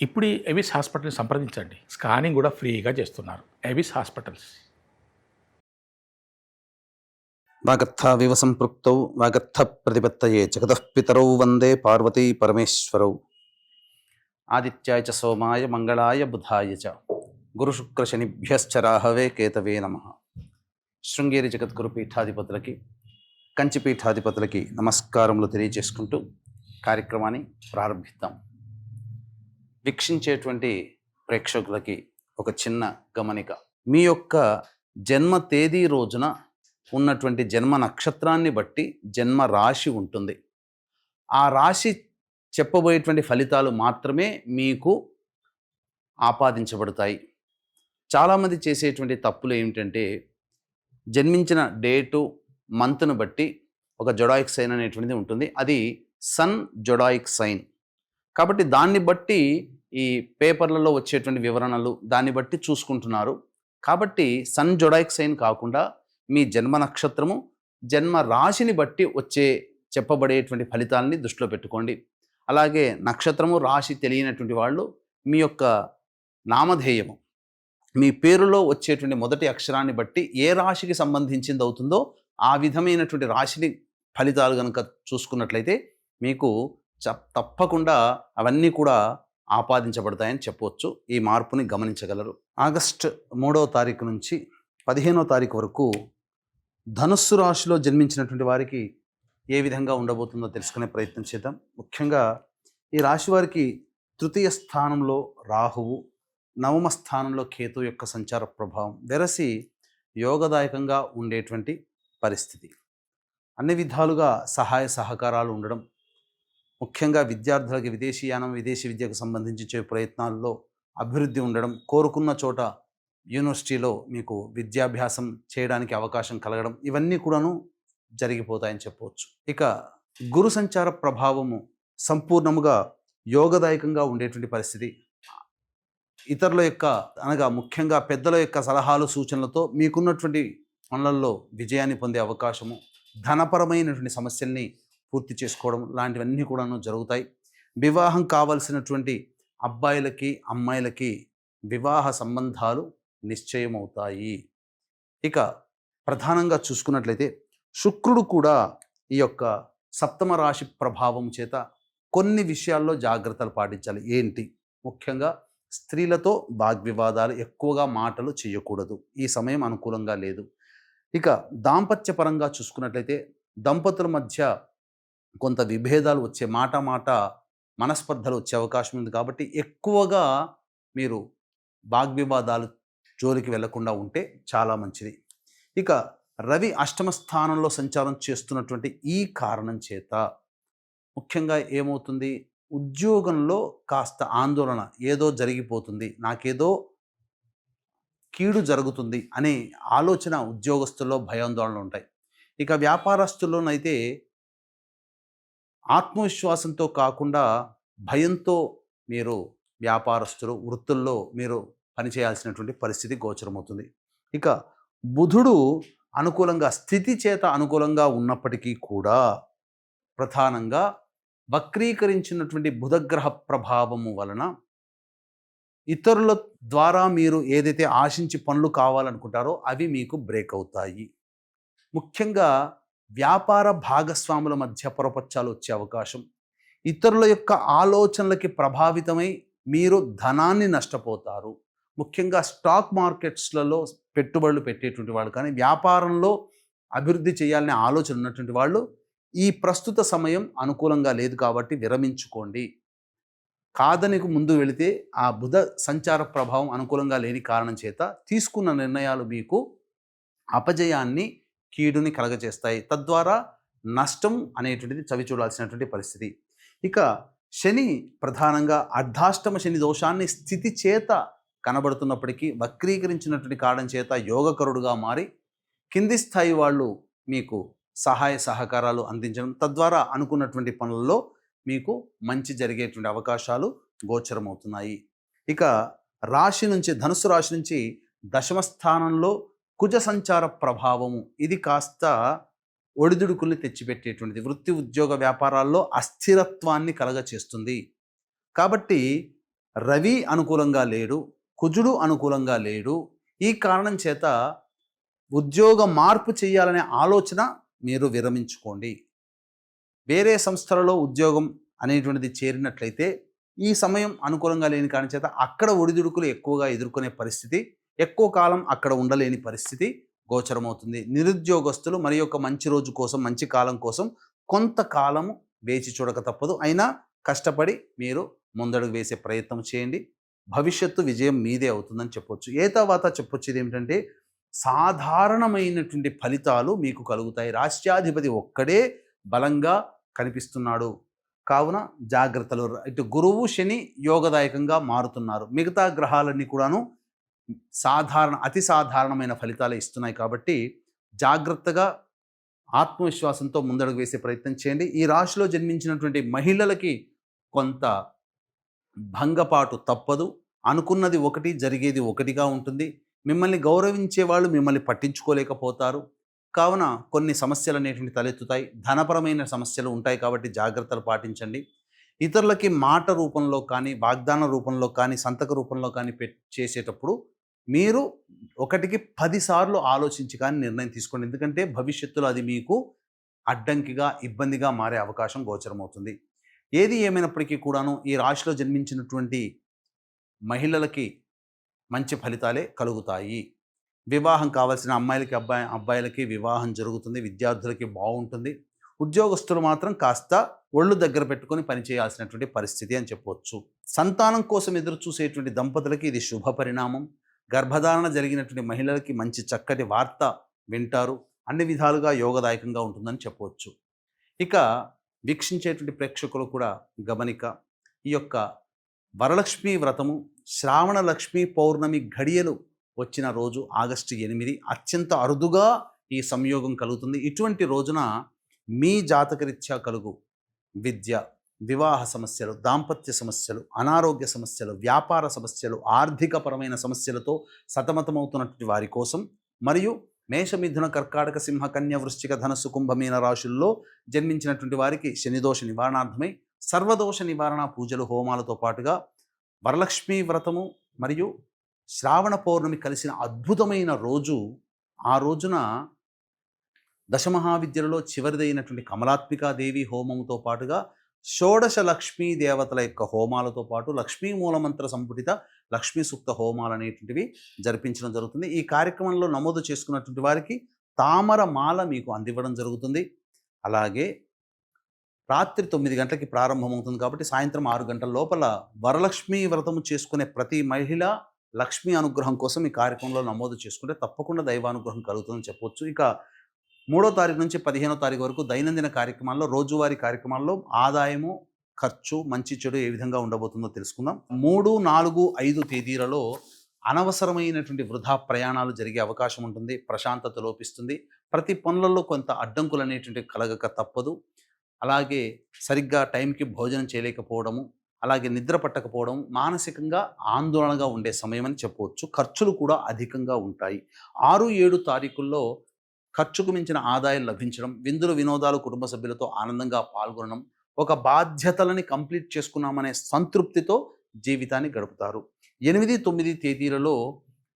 ఇప్పుడు ఎవిస్ హాస్పిటల్ని సంప్రదించండి. స్కానింగ్ కూడా ఫ్రీగా చేస్తున్నారు. AVIS hospitals. వాగర్థావివ సంపృక్తౌ వాగర్థ ప్రతిపత్తయే జగతఃపితరౌ వందే పార్వతీ పరమేశ్వరౌ. ఆదిత్యాయ చ సోమాయ మంగళాయ బుధాయ చ. గురుశుక్రశనిభ్యశ్చ రాహవే కేతవే నమ. శృంగేరి జగద్గురు పీఠాధిపతులకి కంచి పీఠాధిపతులకి నమస్కారములు తెలియజేసుకుంటూ కార్యక్రమాన్ని ప్రారంభిద్దాం. వీక్షించేటువంటి ప్రేక్షకులకి ఒక చిన్న గమనిక. మీ యొక్క జన్మ తేదీ రోజున ఉన్నటువంటి జన్మ నక్షత్రాన్ని బట్టి జన్మ రాశి ఉంటుంది. ఆ రాశి చెప్పబోయేటువంటి ఫలితాలు మాత్రమే మీకు ఆపాదించబడతాయి. చాలామంది చేసేటువంటి తప్పులు ఏమిటంటే జన్మించిన డేటు మంత్ను బట్టి ఒక జొడాయిక్ సైన్ అనేటువంటిది ఉంటుంది. అది సన్ జొడాయిక్ సైన్. కాబట్టి దాన్ని బట్టి ఈ పేపర్లలో వచ్చేటువంటి వివరణలు దాన్ని బట్టి చూసుకుంటున్నారు. కాబట్టి సన్ జొడాయిక్ సైన్ కాకుండా మీ జన్మ నక్షత్రము జన్మ రాశిని బట్టి వచ్చే చెప్పబడేటువంటి ఫలితాలని దృష్టిలో పెట్టుకోండి. అలాగే నక్షత్రము రాశి తెలియనటువంటి వాళ్ళు మీ యొక్క నామధేయము మీ పేరులో వచ్చేటువంటి మొదటి అక్షరాన్ని బట్టి ఏ రాశికి సంబంధించింది అవుతుందో ఆ విధమైనటువంటి రాశిని ఫలితాలు కనుక చూసుకున్నట్లయితే మీకు చ- తప్పకుండా అవన్నీ కూడా ఆపాదించబడతాయని చెప్పవచ్చు ఈ మార్పుని గమనించగలరు. ఆగస్ట్ మూడవ తారీఖు నుంచి పదిహేనో తారీఖు వరకు ధనుస్సు రాశిలో జన్మించినటువంటి వారికి ఏ విధంగా ఉండబోతుందో తెలుసుకునే ప్రయత్నం చేద్దాం. ముఖ్యంగా ఈ రాశి వారికి తృతీయ స్థానంలో రాహువు నవమ స్థానంలో కేతు యొక్క సంచార ప్రభావం వెరసి యోగదాయకంగా ఉండేటువంటి పరిస్థితి. అన్ని విధాలుగా సహాయ సహకారాలు ఉండడం ముఖ్యంగా విద్యార్థులకి విదేశీయానం విదేశీ విద్యకు సంబంధించి ప్రయత్నాల్లో అభివృద్ధి ఉండడం కోరుకున్న చోట యూనివర్సిటీలో మీకు విద్యాభ్యాసం చేయడానికి అవకాశం కలగడం ఇవన్నీ కూడాను జరిగిపోతాయని చెప్పవచ్చు. ఇక గురు సంచార ప్రభావము సంపూర్ణముగా యోగదాయకంగా ఉండేటువంటి పరిస్థితి. ఇతరుల యొక్క అనగా ముఖ్యంగా పెద్దల యొక్క సలహాలు సూచనలతో మీకున్నటువంటి పనులలో విజయాన్ని పొందే అవకాశము ధనపరమైనటువంటి సమస్యల్ని పూర్తి చేసుకోవడం లాంటివన్నీ కూడాను జరుగుతాయి. వివాహం కావలసినటువంటి అబ్బాయిలకి అమ్మాయిలకి వివాహ సంబంధాలు నిశ్చయమవుతాయి. ఇక ప్రధానంగా చూసుకున్నట్లయితే శుక్రుడు కూడా ఈ యొక్క సప్తమ రాశి ప్రభావం చేత కొన్ని విషయాల్లో జాగ్రత్తలు పాటించాలి. ఏంటి? ముఖ్యంగా స్త్రీలతో వాగ్వివాదాలు ఎక్కువగా మాటలు చేయకూడదు. ఈ సమయం అనుకూలంగా లేదు. ఇక దాంపత్యపరంగా చూసుకున్నట్లయితే దంపతుల మధ్య కొంత విభేదాలు వచ్చే మాట మాట మనస్పర్ధలు వచ్చే అవకాశం ఉంది. కాబట్టి ఎక్కువగా మీరు వాగ్వివాదాలు జోలికి వెళ్ళకుండా ఉంటే చాలా మంచిది. ఇక రవి అష్టమ స్థానంలో సంచారం చేస్తున్నటువంటి ఈ కారణం చేత ముఖ్యంగా ఏమవుతుంది? ఉద్యోగంలో కాస్త ఆందోళన ఏదో జరిగిపోతుంది. నాకేదో కీడు జరుగుతుంది అనే ఆలోచన ఉద్యోగస్తుల్లో భయాందోళనలు ఉంటాయి. ఇక వ్యాపారస్తుల్లోనైతే ఆత్మవిశ్వాసంతో కాకుండా భయంతో మీరు వ్యాపారస్తులు వృత్తుల్లో మీరు పనిచేయాల్సినటువంటి పరిస్థితి గోచరమవుతుంది. ఇక బుధుడు అనుకూలంగా స్థితి చేత అనుకూలంగా ఉన్నప్పటికీ కూడా ప్రధానంగా వక్రీకరించినటువంటి బుధగ్రహ ప్రభావము వలన ఇతరుల ద్వారా మీరు ఏదైతే ఆశించి పనులు కావాలనుకుంటారో అవి మీకు బ్రేక్ అవుతాయి. ముఖ్యంగా వ్యాపార భాగస్వాముల మధ్య పొరపచ్చాలు వచ్చే అవకాశం. ఇతరుల యొక్క ఆలోచనలకి ప్రభావితమై మీరు ధనాన్ని నష్టపోతారు. ముఖ్యంగా స్టాక్ మార్కెట్స్లలో పెట్టుబడులు పెట్టేటువంటి వాళ్ళు కానీ వ్యాపారంలో అభివృద్ధి చేయాలనే ఆలోచన ఉన్నటువంటి వాళ్ళు ఈ ప్రస్తుత సమయం అనుకూలంగా లేదు కాబట్టి విరమించుకోండి. కాదనికి ముందు వెళితే ఆ బుధ సంచార ప్రభావం అనుకూలంగా లేని కారణం చేత తీసుకున్న నిర్ణయాలు మీకు అపజయాన్ని కీడుని కలగజేస్తాయి. తద్వారా నష్టం అనేటువంటిది చవి చూడాల్సినటువంటి పరిస్థితి. ఇక శని ప్రధానంగా అర్ధాష్టమ శని దోషాన్ని స్థితి చేత కనబడుతున్నప్పటికీ వక్రీకరించినటువంటి కారణం చేత యోగకరుడుగా మారి కింది స్థాయి వాళ్ళు మీకు సహాయ సహకారాలు అందించడం తద్వారా అనుకున్నటువంటి పనుల్లో మీకు మంచి జరిగేటువంటి అవకాశాలు గోచరమవుతున్నాయి. ఇక రాశి నుంచి ధనుసు రాశి నుంచి దశమ స్థానంలో కుజ సంచార ప్రభావము. ఇది కాస్త ఒడిదుడుకుల్ని తెచ్చిపెట్టేటువంటిది. వృత్తి ఉద్యోగ వ్యాపారాల్లో అస్థిరత్వాన్ని కలగచేస్తుంది. కాబట్టి రవి అనుకూలంగా లేడు కుజుడు అనుకూలంగా లేడు. ఈ కారణం చేత ఉద్యోగ మార్పు చేయాలనే ఆలోచన మీరు విరమించుకోండి. వేరే సంస్థలలో ఉద్యోగం అనేటువంటిది చేరినట్లయితే ఈ సమయం అనుకూలంగా లేని కారణం చేత అక్కడ ఒడిదుడుకులు ఎక్కువగా ఎదుర్కొనే పరిస్థితి ఎక్కువ కాలం అక్కడ ఉండలేని పరిస్థితి గోచరమవుతుంది. నిరుద్యోగస్తులు మరి యొక్క మంచి రోజు కోసం మంచి కాలం కోసం కొంతకాలము వేచి చూడక తప్పదు. అయినా కష్టపడి మీరు ముందడుగు వేసే ప్రయత్నం చేయండి. భవిష్యత్తు విజయం మీదే అవుతుందని చెప్పొచ్చు. ఏ తర్వాత చెప్పొచ్చేది ఏమిటంటే సాధారణమైనటువంటి ఫలితాలు మీకు కలుగుతాయి. రాష్ట్రాధిపతి ఒక్కడే బలంగా కనిపిస్తున్నాడు. కావున జాగ్రత్తలు ఇటు గురువు శని యోగదాయకంగా మారుతున్నారు. మిగతా గ్రహాలన్నీ కూడాను సాధారణ అతి సాధారణమైన ఫలితాలు ఇస్తున్నాయి కాబట్టి జాగ్రత్తగా ఆత్మవిశ్వాసంతో ముందడుగు వేసే ప్రయత్నం చేయండి. ఈ రాశిలో జన్మించినటువంటి మహిళలకి కొంత భంగపాటు తప్పదు. అనుకున్నది ఒకటి జరిగేది ఒకటిగా ఉంటుంది. మిమ్మల్ని గౌరవించే వాళ్ళు మిమ్మల్ని పట్టించుకోలేకపోతారు. కావున కొన్ని సమస్యలు అనేటువంటి తలెత్తుతాయి. ధనపరమైన సమస్యలు ఉంటాయి కాబట్టి జాగ్రత్తలు పాటించండి. ఇతరులకి మాట రూపంలో కానీ వాగ్దాన రూపంలో కానీ సంతక రూపంలో కానీ పె చేసేటప్పుడు మీరు ఒకటికి పదిసార్లు ఆలోచించి కానీ నిర్ణయం తీసుకోండి. ఎందుకంటే భవిష్యత్తులో అది మీకు అడ్డంకిగా ఇబ్బందిగా మారే అవకాశం గోచరమవుతుంది. ఏది ఏమైనప్పటికీ కూడాను ఈ రాశిలో జన్మించినటువంటి మహిళలకి మంచి ఫలితాలే కలుగుతాయి. వివాహం కావాల్సిన అమ్మాయిలకి అబ్బాయి అబ్బాయిలకి వివాహం జరుగుతుంది. విద్యార్థులకి బాగుంటుంది. ఉద్యోగస్తులు మాత్రం కాస్త ఒళ్ళు దగ్గర పెట్టుకొని పనిచేయాల్సినటువంటి పరిస్థితి అని చెప్పవచ్చు. సంతానం కోసం ఎదురు చూసేటువంటి దంపతులకి ఇది శుభ పరిణామం. గర్భధారణ జరిగినటువంటి మహిళలకి మంచి చక్కటి వార్త వింటారు. అన్ని విధాలుగా యోగదాయకంగా ఉంటుందని చెప్పవచ్చు ఇక వీక్షించేటువంటి ప్రేక్షకులు కూడా గమనిక ఈ యొక్క వరలక్ష్మి వ్రతము శ్రావణ లక్ష్మి పౌర్ణమి ఘడియలు వచ్చిన రోజు ఆగస్టు ఎనిమిది అత్యంత అరుదుగా ఈ సంయోగం కలుగుతుంది. ఇటువంటి రోజున మీ జాతకరీత్యా కలుగు విద్య వివాహ సమస్యలు దాంపత్య సమస్యలు అనారోగ్య సమస్యలు వ్యాపార సమస్యలు ఆర్థికపరమైన సమస్యలతో సతమతమవుతున్నటువంటి వారి కోసం మరియు మేషమిథున కర్కాటక సింహ కన్య వృశ్చిక ధనస్సు కుంభమీన రాశుల్లో జన్మించినటువంటి వారికి శనిదోష నివారణార్థమై సర్వదోష నివారణ పూజలు హోమాలతో పాటుగా వరలక్ష్మీ వ్రతము మరియు శ్రావణ పౌర్ణమి కలిసిన అద్భుతమైన రోజు ఆ రోజున దశమహావిద్యలలో చివరిదైనటువంటి కమలాత్మికాదేవి హోమముతో పాటుగా షోడశ లక్ష్మీ దేవతల యొక్క హోమాలతో పాటు లక్ష్మీ మూలమంత్ర సంపుటిత లక్ష్మీ సూక్త హోమాలు అనేటువంటివి జరిపించడం జరుగుతుంది. ఈ కార్యక్రమంలో నమోదు చేసుకున్నటువంటి వారికి తామర మాల మీకు అందివ్వడం జరుగుతుంది. అలాగే రాత్రి తొమ్మిది గంటలకి ప్రారంభమవుతుంది కాబట్టి సాయంత్రం ఆరు గంటల లోపల వరలక్ష్మి వ్రతము చేసుకునే ప్రతి మహిళ లక్ష్మీ అనుగ్రహం కోసం ఈ కార్యక్రమంలో నమోదు చేసుకుంటే తప్పకుండా దైవానుగ్రహం కలుగుతుందని చెప్పొచ్చు. ఇక మూడో తారీఖు నుంచి పదిహేనో తారీఖు వరకు దైనందిన కార్యక్రమాల్లో రోజువారీ కార్యక్రమాల్లో ఆదాయము ఖర్చు మంచి చెడు ఏ విధంగా ఉండబోతుందో తెలుసుకుందాం. మూడు నాలుగు ఐదు తేదీలలో అనవసరమైనటువంటి వృధా ప్రయాణాలు జరిగే అవకాశం ఉంటుంది ప్రశాంతత లోపిస్తుంది. ప్రతి పనులలో కొంత అడ్డంకులు అనేటువంటి కలగక తప్పదు. అలాగే సరిగ్గా టైంకి భోజనం చేయలేకపోవడము అలాగే నిద్ర పట్టకపోవడం మానసికంగా ఆందోళనగా ఉండే సమయం అని చెప్పవచ్చు. ఖర్చులు కూడా అధికంగా ఉంటాయి. ఆరు ఏడు తారీఖుల్లో ఖర్చుకు మించిన ఆదాయం లభించడం విందులు వినోదాలు కుటుంబ సభ్యులతో ఆనందంగా పాల్గొనడం ఒక బాధ్యతలని కంప్లీట్ చేసుకున్నామనే సంతృప్తితో జీవితాన్ని గడుపుతారు. ఎనిమిది తొమ్మిది తేదీలలో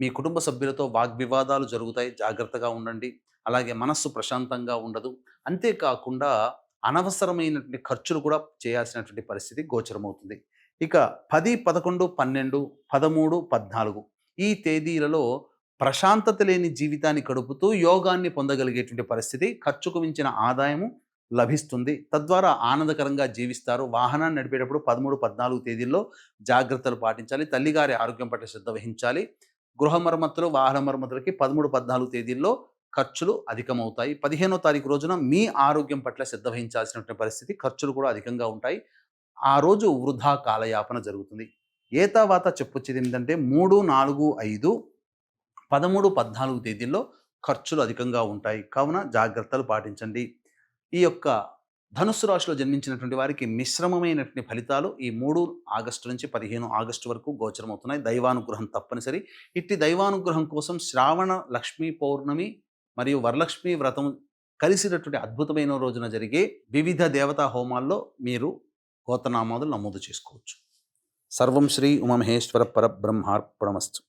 మీ కుటుంబ సభ్యులతో వాగ్వివాదాలు జరుగుతాయి. జాగ్రత్తగా ఉండండి. అలాగే మనస్సు ప్రశాంతంగా ఉండదు. అంతేకాకుండా అనవసరమైనటువంటి ఖర్చులు కూడా చేయాల్సినటువంటి పరిస్థితి గోచరమవుతుంది. ఇక పది పదకొండు పన్నెండు పదమూడు పద్నాలుగు ఈ తేదీలలో ప్రశాంతత లేని జీవితాన్ని గడుపుతూ యోగాన్ని పొందగలిగేటువంటి పరిస్థితి ఖర్చుకు మించిన ఆదాయము లభిస్తుంది. తద్వారా ఆనందకరంగా జీవిస్తారు. వాహనాన్ని నడిపేటప్పుడు పదమూడు పద్నాలుగు తేదీల్లో జాగ్రత్తలు పాటించాలి. తల్లిగారి ఆరోగ్యం పట్ల శ్రద్ధ వహించాలి. గృహ మరమ్మతులు వాహన మరమ్మతులకి పదమూడు పద్నాలుగు తేదీల్లో ఖర్చులు అధికమవుతాయి. పదిహేనో తారీఖు రోజున మీ ఆరోగ్యం పట్ల శ్రద్ధ వహించాల్సినటువంటి పరిస్థితి ఖర్చులు కూడా అధికంగా ఉంటాయి. ఆ రోజు వృధా కాలయాపన జరుగుతుంది. ఏ చెప్పొచ్చేది ఏంటంటే మూడు నాలుగు ఐదు పదమూడు పద్నాలుగు తేదీల్లో ఖర్చులు అధికంగా ఉంటాయి. కావున జాగ్రత్తలు పాటించండి. ఈ యొక్క ధనుస్సు రాశిలో జన్మించినటువంటి వారికి మిశ్రమమైనటువంటి ఫలితాలు ఈ మూడు ఆగస్టు నుంచి పదిహేను ఆగస్టు వరకు గోచరమవుతున్నాయి. దైవానుగ్రహం తప్పనిసరి. ఇట్టి దైవానుగ్రహం కోసం శ్రావణ లక్ష్మీ పౌర్ణమి మరియు వరలక్ష్మి వ్రతం కలిసినటువంటి అద్భుతమైన రోజున జరిగే వివిధ దేవతా హోమాల్లో మీరు గోతనామాదులు నమోదు చేసుకోవచ్చు. సర్వం శ్రీ ఉమమహేశ్వర పరబ్రహ్మార్పణమస్తు.